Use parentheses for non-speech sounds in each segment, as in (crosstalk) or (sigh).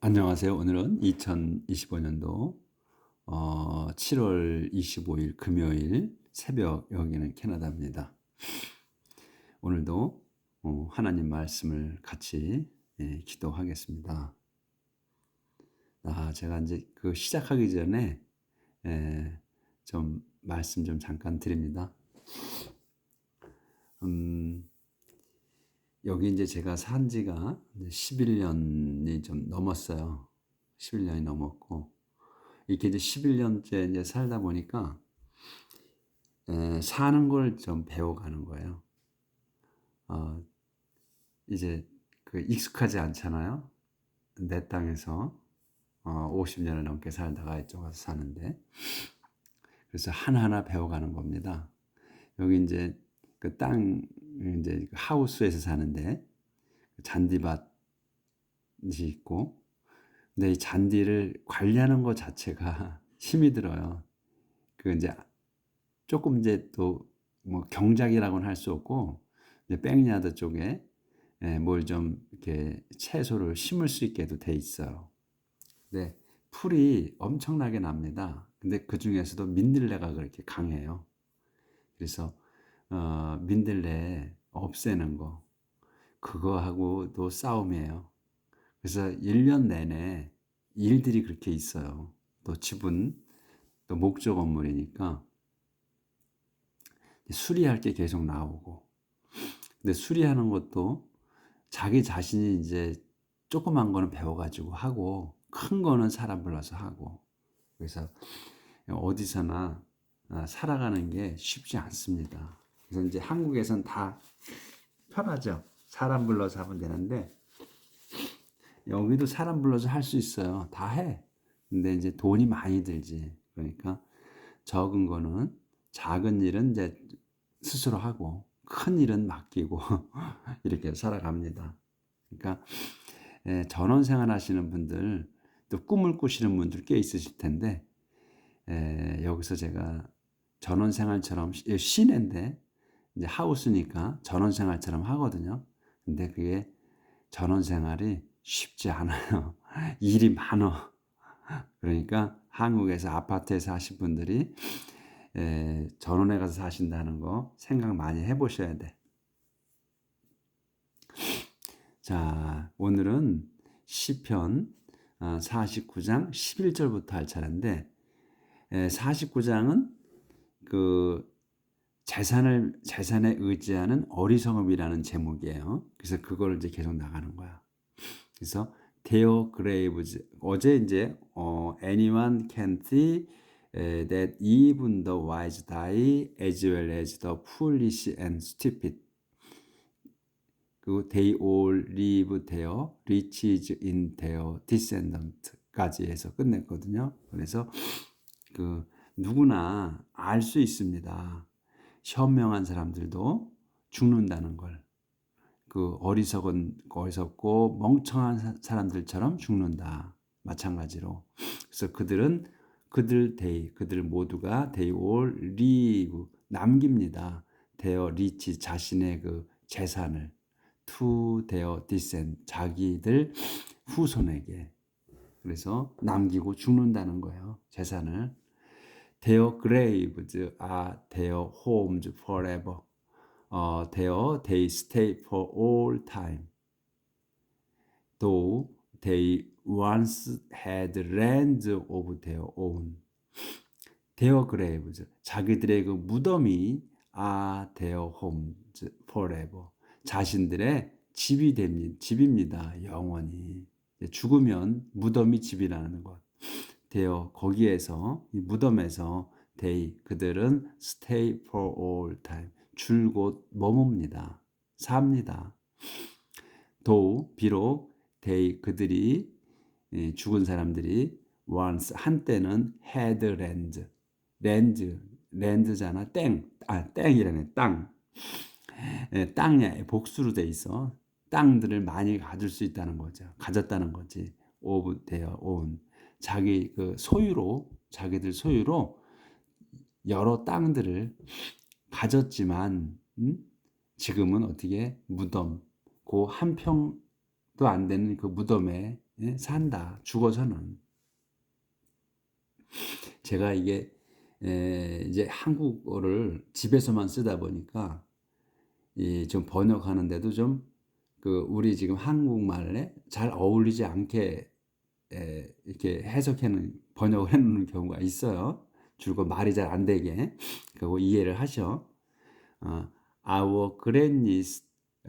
안녕하세요. 오늘은 2025년도 어, 7월 25일 금요일 새벽 여기는 캐나다입니다. 오늘도 어, 하나님 말씀을 같이 예, 기도하겠습니다. 아, 제가 이제 그 시작하기 전에 예, 좀 말씀 좀 잠깐 드립니다. 음, 여기 이제 제가 산 지가 11년이 좀 넘었어요. 11년이 넘었고, 이렇게 이제 11년째 이제 살다 보니까, 에, 사는 걸 좀 배워가는 거예요. 어, 이제 그 익숙하지 않잖아요. 내 땅에서 어, 50년을 넘게 살다가 이쪽 와서 사는데, 그래서 하나하나 배워가는 겁니다. 여기 이제 그 땅, 이제 그 하우스에서 사는데, 잔디밭이 있고, 근데 이 잔디를 관리하는 것 자체가 (laughs) 힘이 들어요. 그 이제 조금 이제 또 뭐 경작이라고는 할 수 없고, 이제 백야드 쪽에 예, 뭘좀 이렇게 채소를 심을 수 있게도 돼 있어요. 근데 풀이 엄청나게 납니다. 근데 그 중에서도 민들레가 그렇게 강해요. 그래서 어, 민들레 없애는 거 그거하고도 싸움이에요. 그래서 1년 내내 일들이 그렇게 있어요. 또 집은 또 목조 건물이니까 수리할 게 계속 나오고 근데 수리하는 것도 자기 자신이 이제 조그만 거는 배워가지고 하고 큰 거는 사람 불러서 하고 그래서 어디서나 아, 살아가는 게 쉽지 않습니다. 그래서 이제 한국에선 다 편하죠. 사람 불러서 하면 되는데 여기도 사람 불러서 할 수 있어요. 다 해. 근데 이제 돈이 많이 들지. 그러니까 적은 거는 작은 일은 이제 스스로 하고 큰 일은 맡기고 (laughs) 이렇게 살아갑니다. 그러니까 예, 전원 생활 하시는 분들 또 꿈을 꾸시는 분들 꽤 있으실 텐데 에, 예, 여기서 제가 전원 생활처럼 시내인데 이제 하우스니까 전원 생활처럼 하거든요. 근데 그게 전원 생활이 쉽지 않아요. (laughs) 일이 많어. 그러니까 한국에서 아파트에서 하신 분들이 에, 전원에 가서 사신다는 거 생각 많이 해보셔야 돼. 자, 오늘은 시편 49장 11절부터 할 차례인데 49장은 그 재산을 재산에 의지하는 어리석음이라는 제목이에요. 그래서 그걸 이제 계속 나가는 거야. 그래서 데어 그레이브즈 어제 이제 어, anyone can see that even the wise die as well as the foolish and stupid. 그 they all live their riches in their descendant까지 해서 끝냈거든요. 그래서 그 누구나 알 수 있습니다. 현명한 사람들도 죽는다는 걸. 그 어리석은 어리석고 멍청한 사람들처럼 죽는다. 마찬가지로. 그래서 그들은 그들 데이 그들 모두가 데이 올 리브 남깁니다. 데어 리치 자신의 그 재산을 투 데어 디센 자기들 후손에게 그래서 남기고 죽는다는 거예요. 재산을 Their graves are their homes forever. Uh, there they stay for all time. Though they once had lands of their own. Their graves, 자기들의 그 무덤이 are their homes forever. 자신들의 집이 됩니다. 집입니다. 영원히. 죽으면 무덤이 집이라는 것. 되어 거기에서 이 무덤에서 they 그들은 stay for all time 줄곧 머뭅니다. 삽니다. 도 비록 they 그들이 죽은 사람들이 once 한때는 had land land land잖아 땡아 땡이라네 땅. 땅에 복수로 돼 있어. 땅들을 많이 가질 수 있다는 거죠. 가졌다는 거지. of their own 자기 그 소유로 자기들 소유로 여러 땅들을 가졌지만 음? 지금은 어떻게 무덤 그 한 평도 안 되는 그 무덤에 예? 산다. 죽어서는. 제가 이게 에, 이제 한국어를 집에서만 쓰다 보니까 이좀 번역하는데도 좀 그 우리 지금 한국말에 잘 어울리지 않게 에, 이렇게 해석하는 번역을 해놓는 경우가 있어요. 줄곧 말이 잘 안 되게 그거 이해를 하셔. 어, our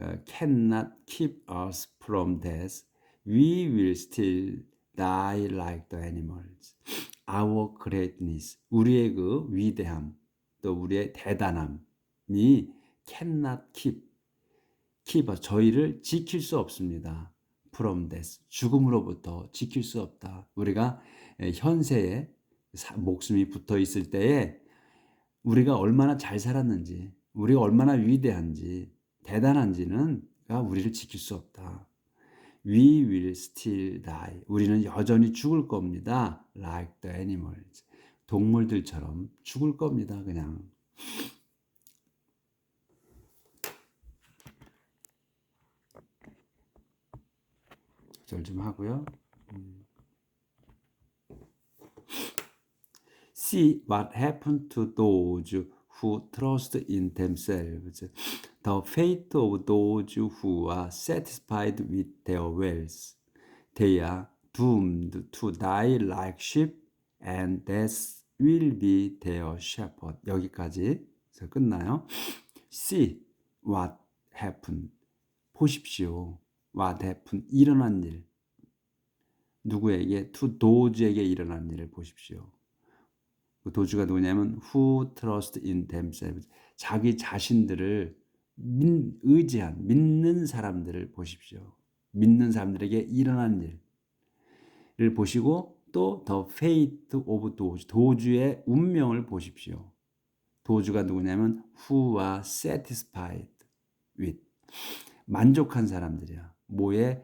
uh, cannot keep us from death. We will still die like the animals. Our greatness, 우리의 그 위대함, 또 우리의 대단함이 cannot keep, keep 저희를 지킬 수 없습니다. From death, 죽음으로부터 지킬 수 없다. 우리가 현세에 목숨이 붙어 있을 때에 우리가 얼마나 잘 살았는지, 우리가 얼마나 위대한지, 대단한지는 우리를 지킬 수 없다. We will still die. 우리는 여전히 죽을 겁니다. Like the animals. 동물들처럼 죽을 겁니다. 그냥. 절 좀 하고요. See what happened to those who trust in themselves. The fate of those who are satisfied with their wealth. They are doomed to die like sheep, and death will be their shepherd. 여기까지 끝나요. See what happened. 보십시오. What happened. 일어난 일. 누구에게? to doge에게 일어난 일을 보십시오. 그 도주가 누구냐면 who trust in themselves. 자기 자신들을 민, 의지한 믿는 사람들을 보십시오. 믿는 사람들에게 일어난 일을 보시고 또 the fate of 도주, 도주의 운명을 보십시오. 도주가 누구냐면 who are satisfied with 만족한 사람들이야. 뭐에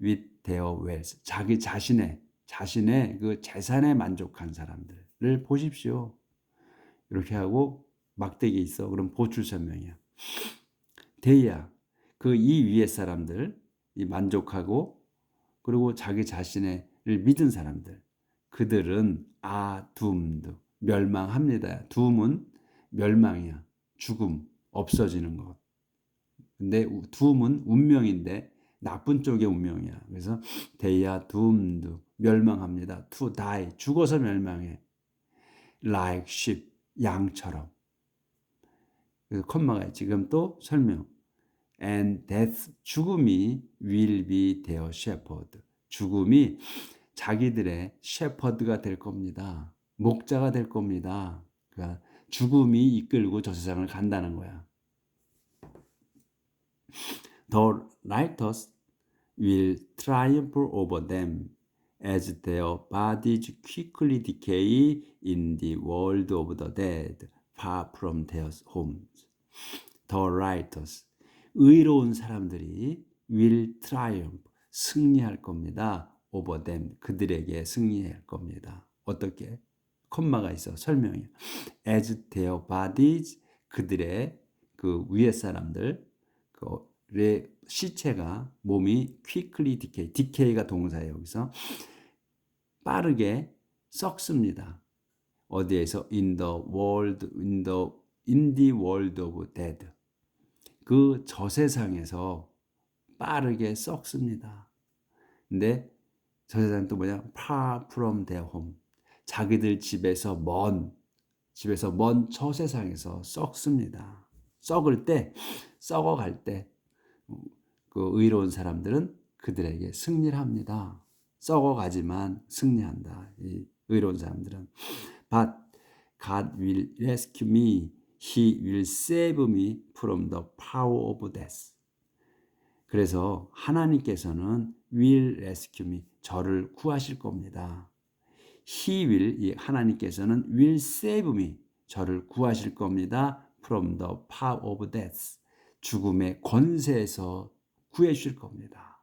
with their wealth 자기 자신의 자신의 그 재산에 만족한 사람들을 보십시오. 이렇게 하고 막대기 있어. 그럼 보출 설명이야. 대야 그 이 위의 사람들 이 만족하고 그리고 자기 자신을 믿은 사람들 그들은 아 둠도 멸망합니다. 둠은 멸망이야. 죽음, 없어지는 것. 근데 둠은 운명인데 나쁜 쪽의 운명이야. 그래서 데이아 둠도 멸망합니다. to die 죽어서 멸망해. like sheep 양처럼. 그래서 콤마가 지금 또 설명. and death 죽음이 will be their shepherd. 죽음이 자기들의 셰퍼드가 될 겁니다. 목자가 될 겁니다. 그러니까 죽음이 이끌고 저 세상을 간다는 거야. The righteous will triumph over them as their bodies quickly decay in the world of the dead, far from their homes. The righteous, 의로운 사람들이 will triumph, 승리할 겁니다. over them, 그들에게 승리할 겁니다. 어떻게? 콤마가 있어 설명이야. As their bodies, 그들의 그 위에 사람들, 그의 시체가 몸이 quickly decay, decay가 동사예요. 여기서 빠르게 썩습니다. 어디에서 in the world, in the in the world of dead. 그 저세상에서 빠르게 썩습니다. 근데 저세상 또 뭐냐? far from their home. 자기들 집에서 먼 집에서 먼 저세상에서 썩습니다. 썩을 때 썩어갈 때 그 의로운 사람들은 그들에게 승리를 합니다. 썩어가지만 승리한다. 이 의로운 사람들은 But God will rescue me. He will save me from the power of death. 그래서 하나님께서는 will rescue me. 저를 구하실 겁니다. He will, 이 하나님께서는 will save me. 저를 구하실 겁니다. From the power of death. 죽음의 권세에서 구해 주실 겁니다.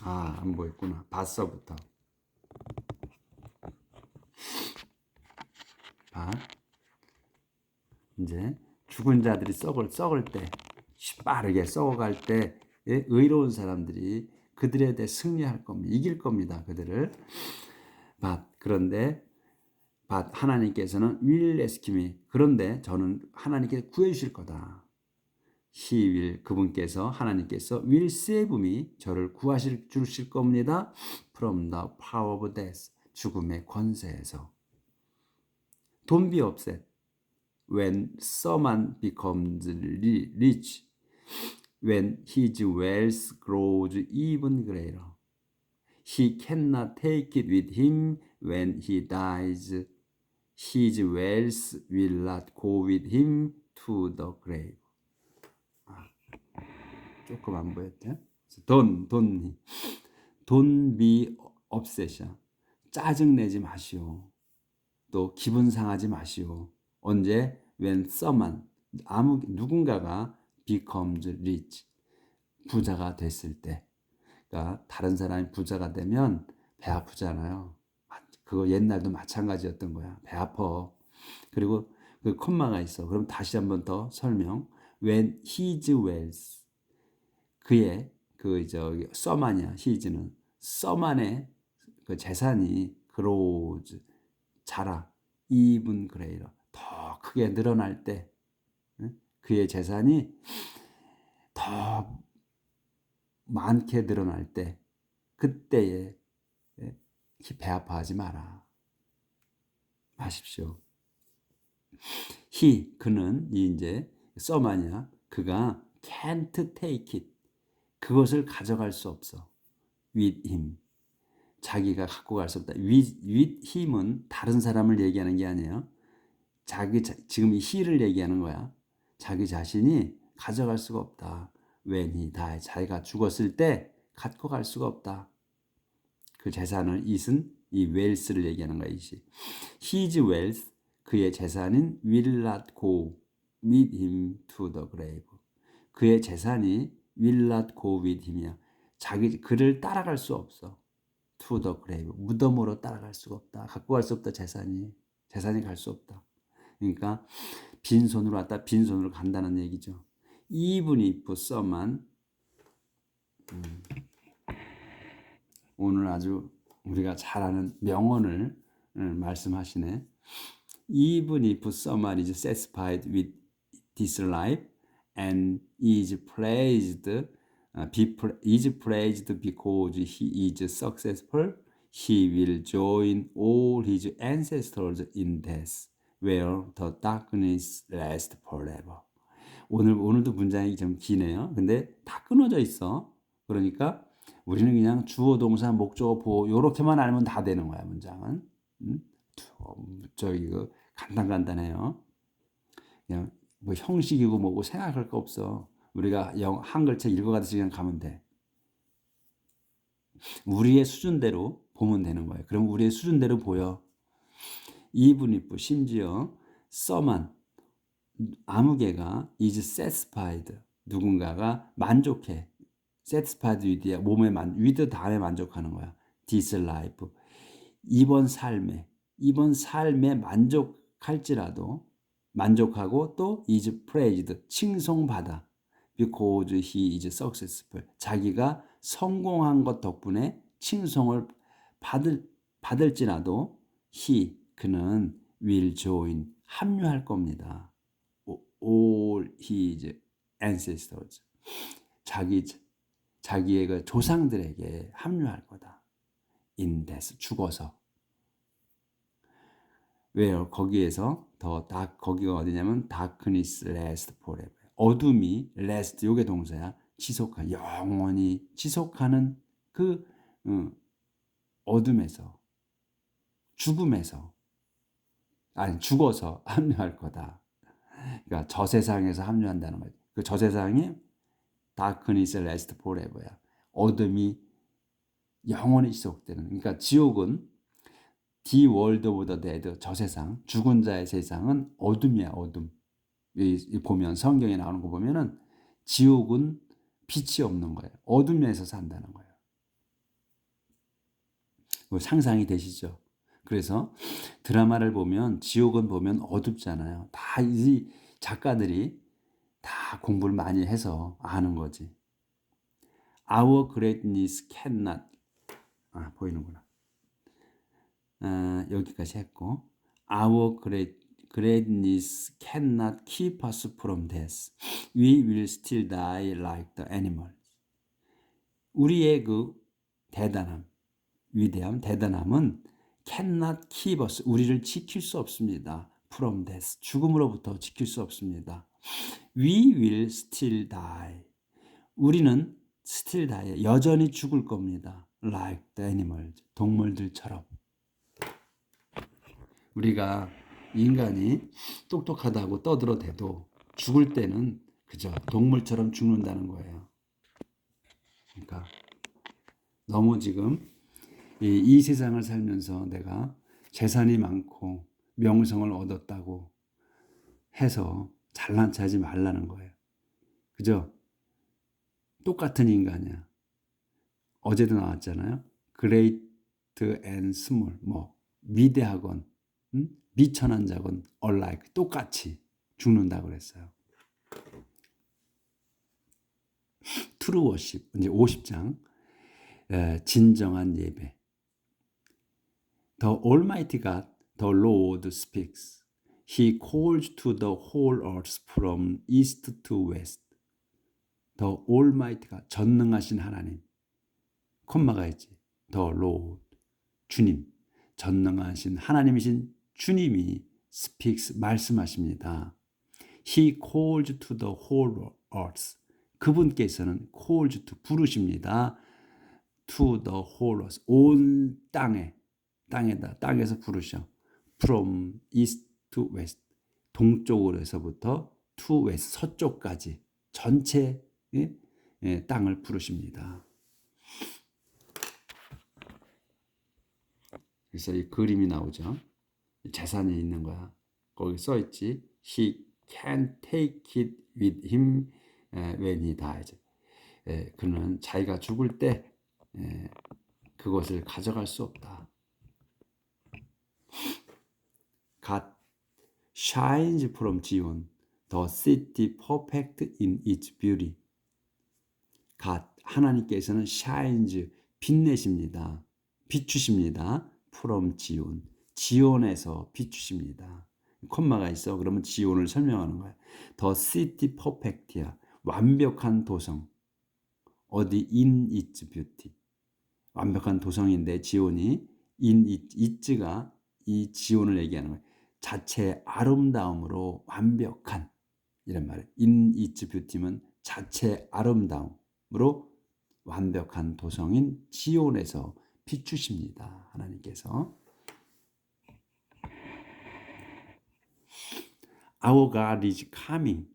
아, 안 보였구나. 봤어부터. 봐. 이제 죽은 자들이 썩을 썩을 때 빠르게 썩어갈 때 의로운 사람들이 그들에 대해 승리할 겁니다. 이길 겁니다. 그들을. but 그런데 but 하나님께서는 me. 그런데 저는 하나님께서 구해 주실 거다. Will 그분께서 하나님께서 will save me 저를 구하실 주실 겁니다. from the power of death 죽음의 권세에서. Don't be upset when someone becomes rich, when his wealth grows even greater. He cannot take it with him when he dies. His wealth will not go with him to the grave. 아, 조금 안 보였죠? 돈, 돈, 돈 be obsession. 짜증 내지 마시오. 또 기분 상하지 마시오. 언제 when 아무 누군가가 becomes 부자가 됐을 때 그러니까 다른 사람이 부자가 되면 배 아프잖아요. 그거 옛날도 마찬가지였던 거야. 배 아파. 그리고 그 콤마가 있어. 그럼 다시 한 번 더 설명. When his wealth 그의 그 저기 써만이야. his는 써만의 그 재산이 grows 자라 even greater 더 크게 늘어날 때 그의 재산이 더 많게 늘어날 때 그때에 배 아파하지 마라. 마십시오. he 그는 이 이제 써마냐 그가 can't take it 그것을 가져갈 수 없어. With him. 자기가 갖고 갈 수 없다. With, with him은 다른 사람을 얘기하는 게 아니에요. 자기 지금 이 he를 얘기하는 거야. 자기 자신이 가져갈 수가 없다. When he die 자기가 죽었을 때 갖고 갈 수가 없다. 그 재산을 it은 이 wealth를 얘기하는 거야 이시 his wealth 그의 재산인 will not go with him to the grave. 그의 재산이 will not go with him이야. 자기 그를 따라갈 수 없어. to the grave. 무덤으로 따라갈 수가 없다. 갖고 갈 수 없다 재산이. 재산이 갈 수 없다. 그러니까 빈손으로 왔다 빈손으로 간다는 얘기죠. if someone 음, 오늘 아주 우리가 잘 아는 명언을 음, 말씀하시네. if someone is satisfied with this life and is praised uh, be, is praised because he is successful he will join all his ancestors in death where the darkness lasts forever 오늘 오늘도 문장이 좀 기네요 근데 다 끊어져 있어 그러니까 우리는 그냥 주어 동사 목적어 보호 요렇게만 알면 다 되는 거야 문장은 음? 저기 그 간단간단해요 그냥 뭐 형식이고 뭐고 생각할 거 없어. 우리가 영 한글책 읽어가듯이 그냥 가면 돼. 우리의 수준대로 보면 되는 거예요. 그럼 우리의 수준대로 보여. 이분이프 심지어 써만 아무개가 is satisfied 누군가가 만족해. satisfied with야 몸에 만 with 다음에 만족하는 거야. this life 이번 삶에 이번 삶에 만족할지라도 만족하고 또 is praised 칭송받아 because he is successful 자기가 성공한 것 덕분에 칭송을 받을 받을지라도 he 그는 will join 합류할 겁니다. all his ancestors 자기 자기의 그 조상들에게 합류할 거다. in death 죽어서 왜요? 거기에서 더 다, 거기가 어디냐면 darkness last forever. 어둠이 last 요게 동사야. 지속한 영원히 지속하는 그 음, 어둠에서 죽음에서 아니 죽어서 (laughs) 합류할 거다. 그러니까 저 세상에서 합류한다는 거지. 그 저 세상이 darkness last forever야. 어둠이 영원히 지속되는. 그러니까 지옥은 The World of the Dead 저 세상 죽은 자의 세상은 어둠이야 어둠. 이 보면 성경에 나오는 거 보면은 지옥은 빛이 없는 거예요. 어둠에서 산다는 거예요. 뭐 상상이 되시죠? 그래서 드라마를 보면 지옥은 보면 어둡잖아요. 다 이 작가들이 다 공부를 많이 해서 아는 거지. Our greatness cannot 아 보이는구나. 아, 여기까지 했고 Our great greatness cannot keep us from death. We will still die like the animals. 우리의 그 대단함, 위대함, 대단함은 cannot keep us. 우리를 지킬 수 없습니다. from death. 죽음으로부터 지킬 수 없습니다. We will still die. 우리는 still die. 여전히 죽을 겁니다. like the animals. 동물들처럼. 우리가 인간이 똑똑하다고 떠들어대도 죽을 때는 그저 동물처럼 죽는다는 거예요. 그러니까 너무 지금 이, 이 세상을 살면서 내가 재산이 많고 명성을 얻었다고 해서 잘난 체하지 말라는 거예요. 그죠? 똑같은 인간이야. 어제도 나왔잖아요. great and small, 뭐 미대하건 음? 미천한 자건 alike 똑같이 죽는다 그랬어요. true worship 이제 50장 에, 진정한 예배. The Almighty God, the Lord speaks. He calls to the whole earth from east to west. The Almighty God, 전능하신 하나님. 콤마가 있지. The Lord, 주님. 전능하신 하나님이신 주님이 speaks 말씀하십니다. He calls to the whole earth. 그분께서는 calls to 부르십니다. to the whole earth. 온 땅에 땅에다 땅에서 부르셔. from east to west. 동쪽으로서부터 to west 서쪽까지 전체 예? 예, 땅을 부르십니다. 그래서 이 그림이 나오죠. 재산이 있는 거야. 거기 써 있지. He can take it with him when he dies. 그는 자기가 죽을 때 그것을 가져갈 수 없다. God shines from Zion, the city perfect in its beauty. God 하나님께서는 shines 빛내십니다. 비추십니다. from Zion. 지온에서 비추십니다. 콤마가 있어. 그러면 지온을 설명하는 거야. 더 시티 퍼펙트야. 완벽한 도성. 어디 in its beauty. 완벽한 도성인데 지온이 in it가 이 지온을 얘기하는 거야. 자체 아름다움으로 완벽한 이런 말이에요. in its beauty면 자체 아름다움으로 완벽한 도성인 지온에서 비추십니다. 하나님께서 Our God is coming,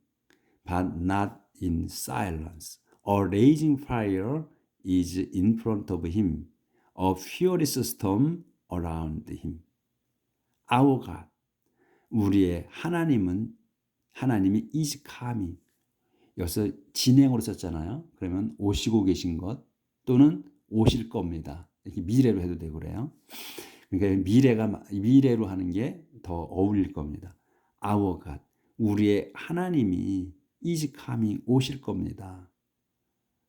but not in silence. A raging fire is in front of him, a furious storm around him. Our God, 우리의 하나님은 하나님이 is coming. 여기서 진행으로 썼잖아요. 그러면 오시고 계신 것 또는 오실 겁니다. 이렇게 미래로 해도 되고 그래요. 그러니까 미래가 미래로 하는 게 더 어울릴 겁니다. Our God, 우리의 하나님이 is coming 오실 겁니다.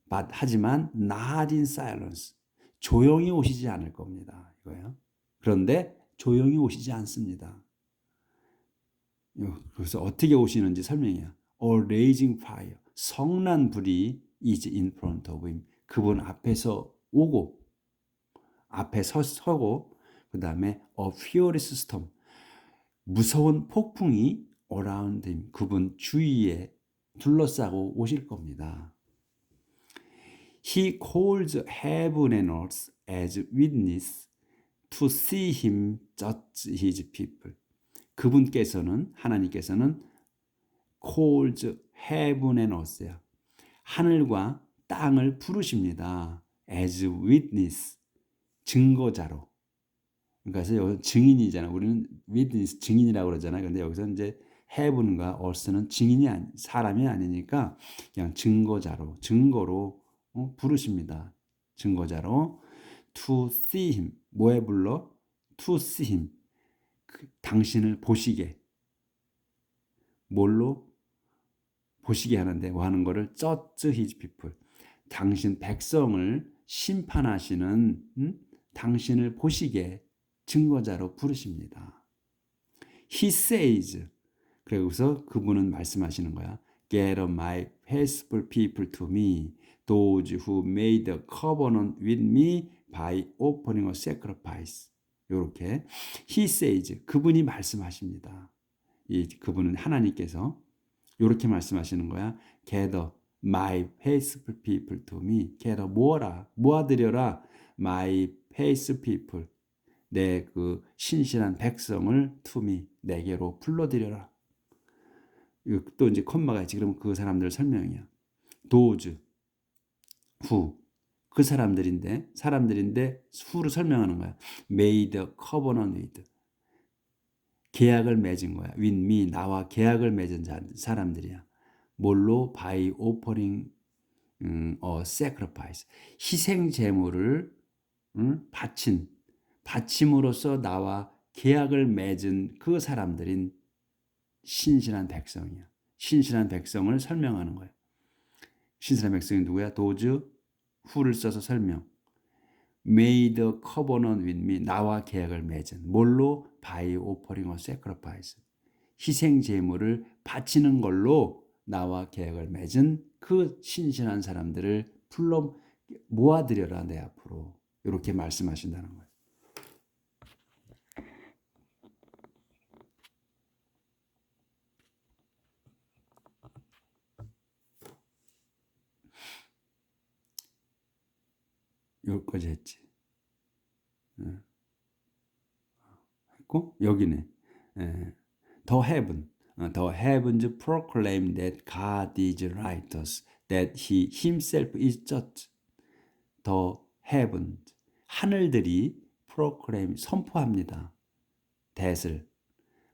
But, 하지만 not in silence, 조용히 오시지 않을 겁니다. 이거예요. 그런데 조용히 오시지 않습니다. 그래서 어떻게 오시는지 설명해요. A raging fire, 성난 불이 is in front of him. 그분 앞에서 오고 앞에 서, 서고 그 다음에 a furious storm, 무서운 폭풍이 around him, 그분 주위에 둘러싸고 오실 겁니다. He calls heaven and earth as witness to see him judge his people. 그분께서는 하나님께서는 calls heaven and earth야. 하늘과 땅을 부르십니다. as witness 증거자로. 그러니까 여기 증인이잖아. 우리는 witness 증인이라고 그러잖아요. 근데 여기서 이제 heaven과 earth는 증인이 아니, 사람이 아니니까 그냥 증거자로, 증거로 어, 부르십니다. 증거자로 to see him 뭐에 불러? to see him 그, 당신을 보시게 뭘로 보시게 하는데 뭐 하는 거를 judge his people 당신 백성을 심판하시는 음? 당신을 보시게 증거자로 부르십니다. He says. 그래서 그분은 말씀하시는 거야. Gather my faithful people to me, those who made a covenant with me by offering a sacrifice. 이렇게 He says. 그분이 말씀하십니다. 이 그분은 하나님께서 이렇게 말씀하시는 거야. Gather my faithful people to me. gather 모아라 모아들여라 my faithful people. 내 그 신실한 백성을 me 내게로 불러들여라. 또 이제 콤마가 있지. 그럼 그 사람들 설명이야. those who 그 사람들인데 사람들인데 who를 설명하는 거야. covenant with 계약을 맺은 거야. me 나와 계약을 맺은 자, 사람들이야. 뭘로 offering 음, 어, sacrifice 희생 제물을 음, 바친 바침으로써 나와 계약을 맺은 그 사람들인 신실한 백성이야. 신실한 백성을 설명하는 거야. 신실한 백성이 누구야? 도즈 후를 써서 설명. made a covenant with me 나와 계약을 맺은 뭘로 by offering a sacrifice 희생 제물을 바치는 걸로 나와 계약을 맺은 그 신신한 사람들을 불러 모아들여라 내 앞으로 이렇게 말씀하신다는 거예요. 여기까지 했지. 했고 여기네. 더 heaven. The heavens proclaim that God is righteous, that He Himself is just. The heavens 하늘들이 proclaim 선포합니다. 대을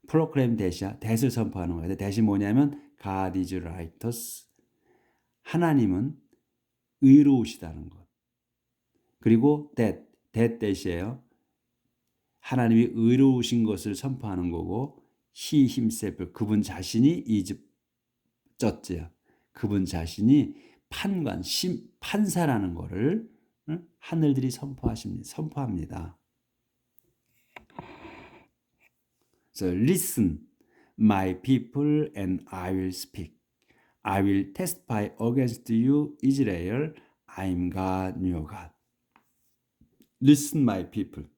proclaim 대시야 대을 선포하는 거예요. 대시 뭐냐면 God is righteous. 하나님은 의로우시다는 것. 그리고 that that 대시예요. 하나님이 의로우신 것을 선포하는 거고 he himself 그분 자신이 쩌지야. 그분 자신이 판관 심 판사라는 거를 응? 하늘들이 선포하십니다. 선포합니다. So listen, my people, and I will speak. I will testify against you, Israel. I am God, your God. Listen, my people.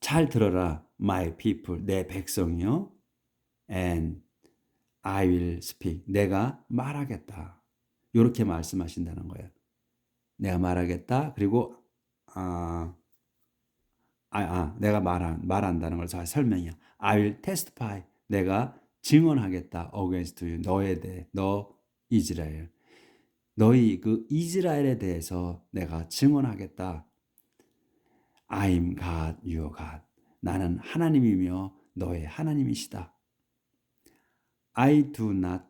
잘 들어라, my people, 내 백성이요. And I will speak. 내가 말하겠다. 이렇게 말씀하신다는 거예요. 내가 말하겠다. 그리고 아, 아, 아 내가 말한 말한다는 걸 설명이야. I will testify. 내가 증언하겠다. against you. 너에 대해. 너 이스라엘. 너희 그 이스라엘에 대해서 내가 증언하겠다. I'm God, your God. 나는 하나님이며 너의 하나님이시다. I do not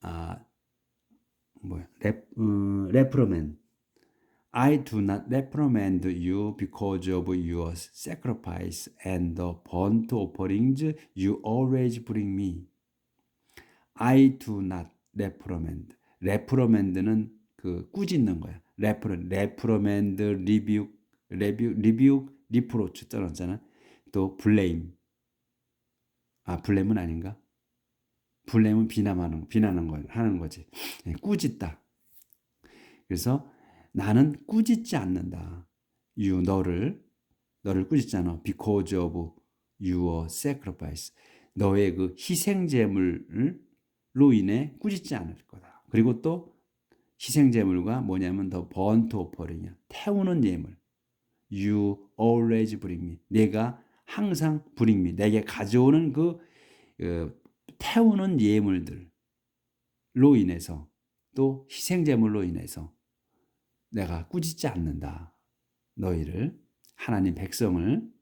아 뭐야 랩 음, reprimand. I do not reprimand you because of your sacrifice and the burnt offerings you always bring me. I do not reprimand. Reprimand는 그 꾸짖는 거야. reprimand, rebuke, rebuke, rebuke, reproach 떨어졌잖아. 또 블레임. 아, 블레임은 아닌가? 블레임은 비난하는 비난하는 거 하는 거지. 예, 꾸짖다. 그래서 나는 꾸짖지 않는다. you 너를 너를 꾸짖지 않아. because of your sacrifice. 너의 그 희생 제물로 인해 꾸짖지 않을 거다. 그리고 또 희생 제물과 뭐냐면 더 번트 오퍼링이야. 태우는 예물. You always bring me. 내가 항상 bring me. 내게 가져오는 그 어, 태우는 예물들로 인해서 또 희생 제물로 인해서 내가 꾸짖지 않는다. 너희를 하나님 백성을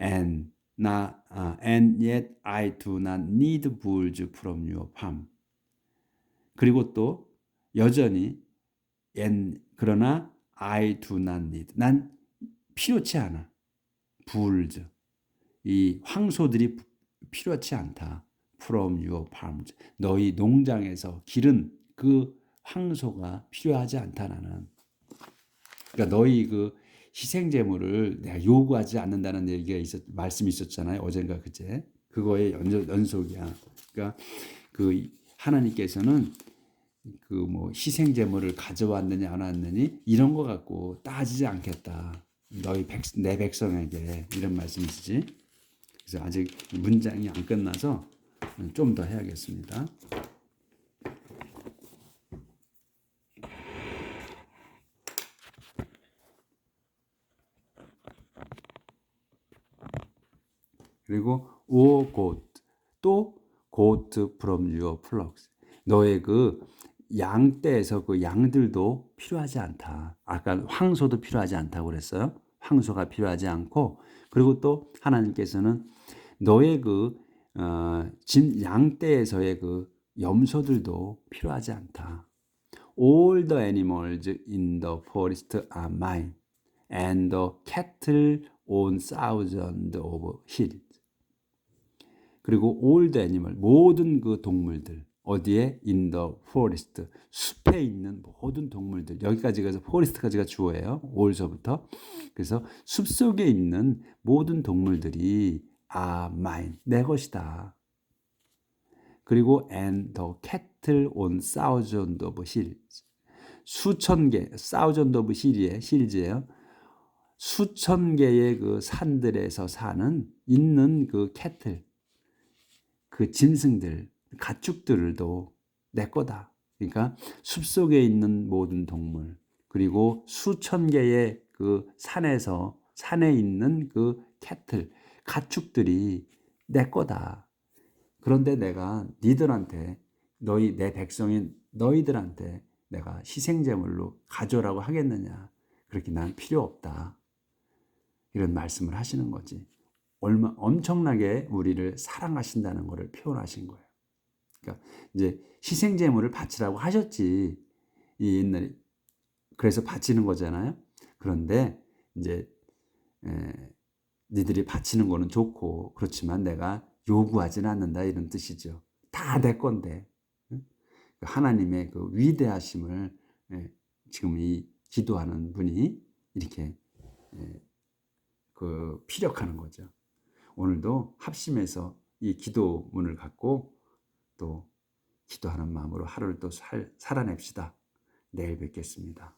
and 나 uh, and yet I do not need bulls from your palm. 그리고 또 여전히 and 그러나 I do not need. 난 필요치 않아. bulls. 이 황소들이 필요치 않다. From your farms. 너희 농장에서 기른 그 황소가 필요하지 않다 나는. 그러니까 너희 그 희생 제물을 내가 요구하지 않는다는 얘기가 있었 말씀이 있었잖아요. 어젠가 그제. 그거의 연속, 연속이야. 그러니까 그 하나님께서는 그 뭐 희생 제물을 가져왔느냐 안 왔느니 이런 거 갖고 따지지 않겠다. 너희 백, 내 백성에게 이런 말씀이시지. 그래서 아직 문장이 안 끝나서 좀 더 해야겠습니다. 그리고 o goat 또 goat from your 너의 그 양떼에서 그 양들도 필요하지 않다. 아까 황소도 필요하지 않다고 그랬어요. 황소가 필요하지 않고 그리고 또 하나님께서는 너의 그 어, 진 양떼에서의 그 염소들도 필요하지 않다. All the animals in the forest are mine, and the cattle on thousands of hills. 그리고 all the animal 모든 그 동물들 어디에? In the forest. 숲에 있는 모든 동물들. 여기까지 가서 forest까지가 주어예요. 5월서부터. 그래서 숲 속에 있는 모든 동물들이 are mine. 내 것이다. 그리고 and the cattle on thousand of hills. 수천 개 thousand of hill이에 hills예요. 수천 개의 그 산들에서 사는 있는 그 캐틀 그 짐승들 가축들도 내 거다. 그러니까 숲 속에 있는 모든 동물 그리고 수천 개의 그 산에서 산에 있는 그 캐틀 가축들이 내 거다. 그런데 내가 니들한테 너희 내 백성인 너희들한테 내가 희생 제물로 가져라고 하겠느냐? 그렇게 난 필요 없다. 이런 말씀을 하시는 거지. 얼마 엄청나게 우리를 사랑하신다는 것을 표현하신 거예요. 그러니까 이제 희생 제물을 바치라고 하셨지. 이 옛날에 그래서 바치는 거잖아요. 그런데 이제 에, 니들이 바치는 거는 좋고 그렇지만 내가 요구하지는 않는다 이런 뜻이죠. 다 내 건데 하나님의 그 위대하심을 에, 지금 이 기도하는 분이 이렇게 에, 그 피력하는 거죠. 오늘도 합심해서 이 기도문을 갖고 또 기도하는 마음으로 하루를 또 살, 살아냅시다. 내일 뵙겠습니다.